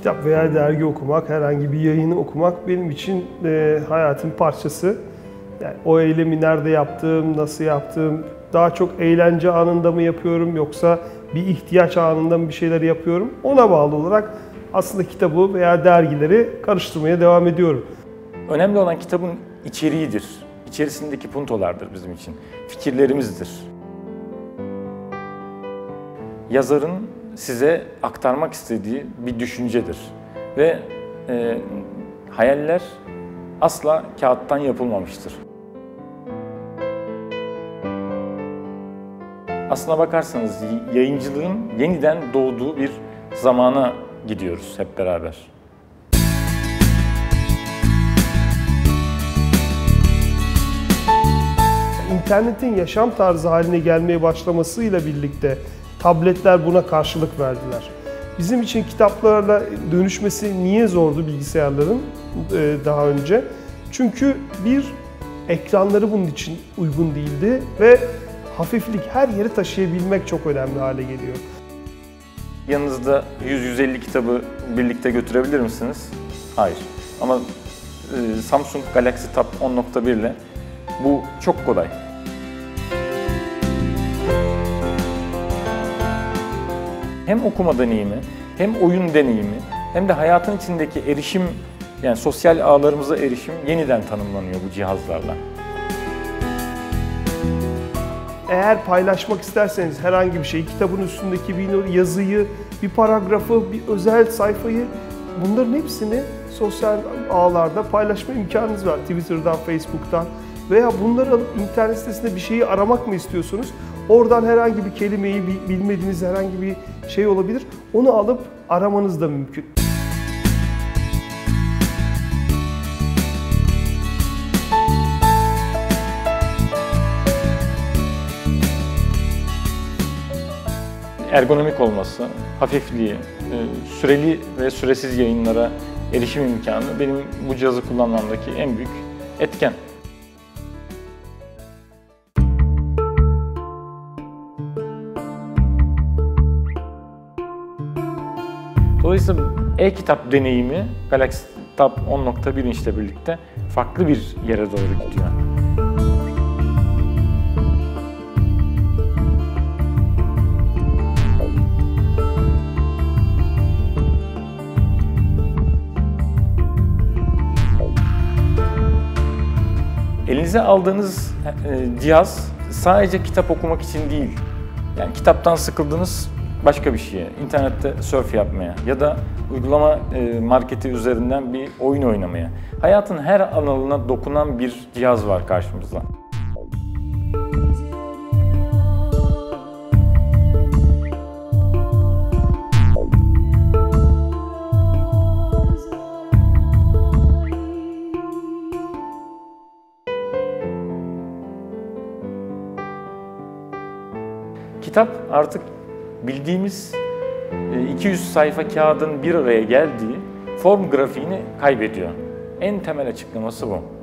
kitap veya dergi okumak, herhangi bir yayını okumak benim için e, hayatın parçası. Yani o eylemi nerede yaptığım, nasıl yaptığım, daha çok eğlence anında mı yapıyorum yoksa bir ihtiyaç anında mı bir şeyler yapıyorum ona bağlı olarak aslında kitabı veya dergileri karıştırmaya devam ediyorum. Önemli olan kitabın içeriğidir. İçerisindeki puntolardır bizim için. Fikirlerimizdir. Yazarın size aktarmak istediği bir düşüncedir. Ve e, hayaller asla kağıttan yapılmamıştır. Aslına bakarsanız yayıncılığın yeniden doğduğu bir zamana gidiyoruz hep beraber. İnternetin yaşam tarzı haline gelmeye başlamasıyla birlikte tabletler buna karşılık verdiler. Bizim için kitaplarla dönüşmesi niye zordu bilgisayarların e, daha önce? Çünkü bir ekranları bunun için uygun değildi ve hafiflik her yeri taşıyabilmek çok önemli hale geliyor. Yanınızda 100-150 kitabı birlikte götürebilir misiniz? Hayır. Ama e, Samsung Galaxy Tab 10.1 ile bu çok kolay. Hem okuma deneyimi, hem oyun deneyimi, hem de hayatın içindeki erişim, yani sosyal ağlarımıza erişim yeniden tanımlanıyor bu cihazlarla. Eğer paylaşmak isterseniz herhangi bir şey, kitabın üstündeki bir yazıyı, bir paragrafı, bir özel sayfayı bunların hepsini sosyal ağlarda paylaşma imkanınız var. Twitter'dan, Facebook'tan veya bunları alıp internet sitesinde bir şeyi aramak mı istiyorsunuz? Oradan herhangi bir kelimeyi bilmediğiniz herhangi bir şey olabilir. Onu alıp aramanız da mümkün. ergonomik olması, hafifliği, e, süreli ve süresiz yayınlara erişim imkanı benim bu cihazı kullanmamdaki en büyük etken. Dolayısıyla e-kitap deneyimi Galaxy Tab 10.1 inçle birlikte farklı bir yere doğru gidiyor. Elinize aldığınız e, cihaz sadece kitap okumak için değil. Yani kitaptan sıkıldınız başka bir şeye, internette surf yapmaya ya da uygulama e, marketi üzerinden bir oyun oynamaya. Hayatın her alanına dokunan bir cihaz var karşımızda. Kitap artık bildiğimiz 200 e, sayfa kağıdın bir araya geldiği form grafiğini kaybediyor. En temel açıklaması bu.